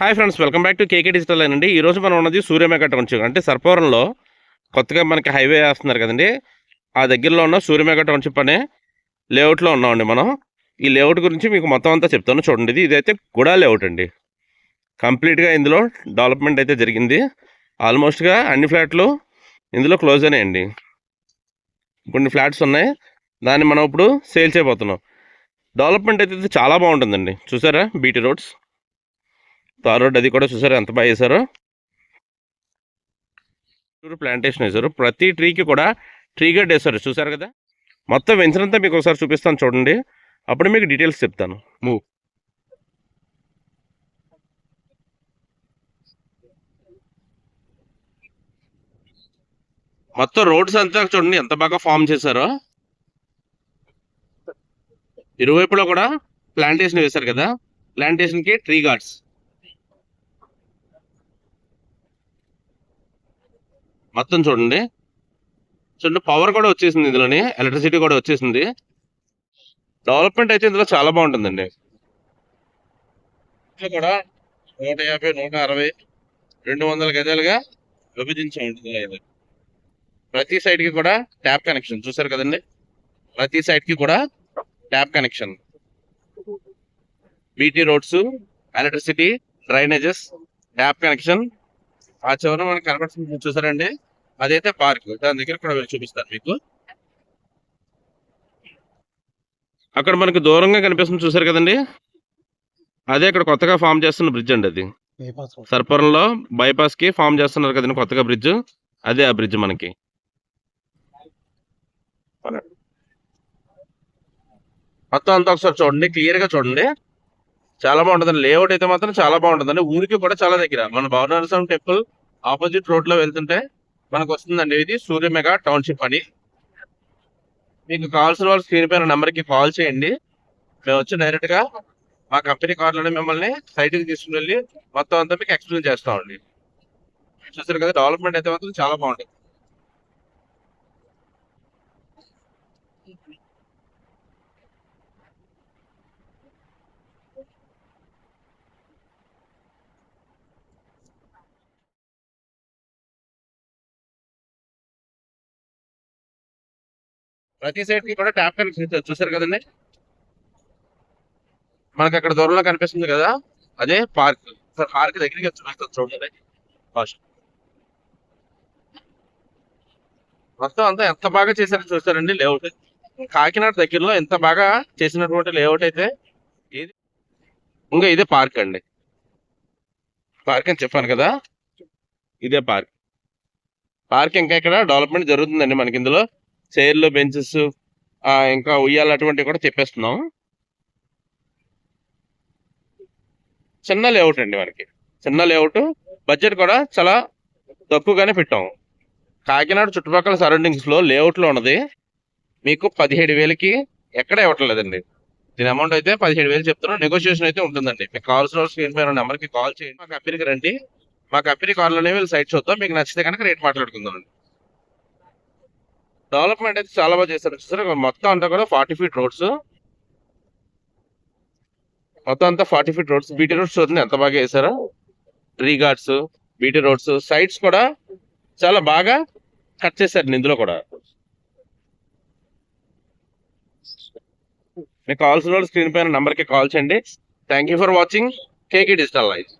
Hi friends welcome back to KK digital అండి. ఈ రోజు మనం ఉన్నది సూర్యమేఘ టౌన్షిప్ అంటే సర్పవరంలో కొత్తగా మనకి హైవే వేస్తున్నారు కదండి. ఆ దగ్గరలో ఉన్న సూర్యమేఘ టౌన్షిప్ అనే లేఅవుట్లో ఉన్నామండి మనం. ఈ లేఅవుట్ గురించి మీకు మొత్తం అంతా చెప్తాను చూడండి. ఇది ఇదైతే గుడా లేఅవుట్ అండి. కంప్లీట్గా ఇందులో డెవలప్మెంట్ అయితే జరిగింది. ఆల్మోస్ట్గా అన్ని ఫ్లాట్లు ఇందులో క్లోజ్ అయినాయండి. కొన్ని ఫ్లాట్స్ ఉన్నాయి. దాన్ని మనం ఇప్పుడు సేల్ చేయబోతున్నాం. డెవలప్మెంట్ అయితే చాలా బాగుంటుందండి. చూసారా? బీటీ రోడ్స్ తార్ రోడ్ అది కూడా చూసారు? ఎంత బాగా వేశారు? చుట్టూరు ప్లాంటేషన్ వేశారు. ప్రతి ట్రీకి కూడా ట్రీ గడ్ వేశారు. చూసారు కదా? మొత్తం వెంచరంతా మీకు ఒకసారి చూపిస్తాను చూడండి. అప్పుడు మీకు డీటెయిల్స్ చెప్తాను. మూవ్ మొత్తం రోడ్స్ అంతా చూడండి ఎంత బాగా ఫామ్ చేశారో. ఇరువైపులో కూడా ప్లాంటేషన్ వేశారు కదా? ప్లాంటేషన్కి ట్రీ గార్డ్స్ మొత్తం చూడండి. చూడండి పవర్ కూడా వచ్చేసింది ఇందులోని ఎలక్ట్రిసిటీ కూడా వచ్చేసింది. డెవలప్మెంట్ అయితే ఇందులో చాలా బాగుంటుందండి. ఇంట్లో కూడా నూట యాభై నూట అరవై రెండు వందల గజాలుగా విభజించి ఉంటుంది ప్రతి సైడ్కి కూడా ట్యాప్ కనెక్షన్ చూసారు కదండి? ప్రతి సైడ్కి కూడా tap connection BT roads electricity drainages tap connection ఆ చివర మనకు కనపడుతుంది. చూసారండి అదైతే పార్క్ దాని దగ్గర కూడా వెళ్ళి చూపిస్తాను మీకు. అక్కడ మనకి దూరంగా కనిపిస్తుంది చూసారు కదండి? అదే అక్కడ కొత్తగా ఫామ్ చేస్తున్న బ్రిడ్జ్ అండి అది. సర్పవరంలో బైపాస్కి ఫామ్ చేస్తున్నారు కదండి కొత్తగా బ్రిడ్జ్. అదే ఆ బ్రిడ్జ్ మనకి. మొత్తం అంతా ఒకసారి చూడండి క్లియర్గా చూడండి. చాలా బాగుంటుందండి. లేఅవుట్ అయితే మాత్రం చాలా బాగుంటుందండి. ఊరికి కూడా చాలా దగ్గర. మన భవనరసం టెంపుల్ ఆపోజిట్ రోడ్లో వెళ్తుంటే మనకు వస్తుందండి ఇది సూర్యమేఘ టౌన్షిప్ అని. మీకు కావాల్సిన వాళ్ళు స్క్రీన్ పైన నెంబర్కి కాల్ చేయండి. మేము వచ్చి డైరెక్ట్గా మా కంపెనీ కార్లోనే మిమ్మల్ని సైట్కి తీసుకుని వెళ్ళి మొత్తం అంతా మీకు ఎక్స్ప్లెయిన్ చేస్తామండి. చూసారు కదా డెవలప్మెంట్ అయితే మాత్రం చాలా బాగుంటుంది ప్రతి సైడ్కి కూడా ట్యాప్ కనెక్షన్ చూసారు కదండి? మనకి అక్కడ దూరంలో కనిపిస్తుంది కదా? అదే పార్క్ సార్ పార్క్ దగ్గరికి వచ్చి చూడండి. ఫస్ట్ మొత్తం అంతా ఎంత బాగా చేశారో చూస్తారండి లేఅవుట్ కాకినాడ దగ్గరలో ఎంత బాగా చేసినటువంటి లేఅవుట్ అయితే ఇది ఇంకా ఇదే పార్క్ అండి. పార్క్ అని చెప్పాను కదా? ఇదే పార్క్ పార్క్ ఇంకా ఇక్కడ డెవలప్మెంట్ జరుగుతుందండి మనకి ఇందులో. చైర్లు బెంచెస్ ఇంకా ఉయ్యాలు అటువంటివి కూడా చెప్పేస్తున్నాం చిన్న లేఅవుట్ అండి మనకి చిన్న లేఅవుట్. బడ్జెట్ కూడా చాలా తక్కువగానే పెట్టాం. కాకినాడ చుట్టుపక్కల సరౌండింగ్స్లో లేఅవుట్లో ఉన్నది మీకు పదిహేడు వేలకి ఎక్కడ ఇవ్వట్లేదండి. దీని అమౌంట్ అయితే పదిహేడు వేలు చెప్తున్నాం. నెగోషియేషన్ అయితే ఉంటుందండి. మీకు కావాల్సిన స్క్రీన్ పైన నెంబర్కి కాల్ చేయండి. మా కంపెనీకి రండి. మా కంపెనీ కార్లోనే వీళ్ళు సైట్ చూద్దాం. మీకు నచ్చితే కనుక రేట్ మాట్లాడుకుందాం డెవలప్మెంట్ అయితే చాలా బాగా చేశారు. చూసారు మొత్తం అంతా కూడా ఫార్టీ ఫీట్ రోడ్స్ మొత్తం అంతా forty feet roads BT roads చూడండి ఎంత బాగా వేసారో tree guards BT roads sides కూడా చాలా బాగా కట్ చేశారు ఇందులో కూడా. మీకు కావాల్సిన వాళ్ళు స్క్రీన్ పైన నెంబర్కి కాల్ చేయండి. Thank you for watching KK digital life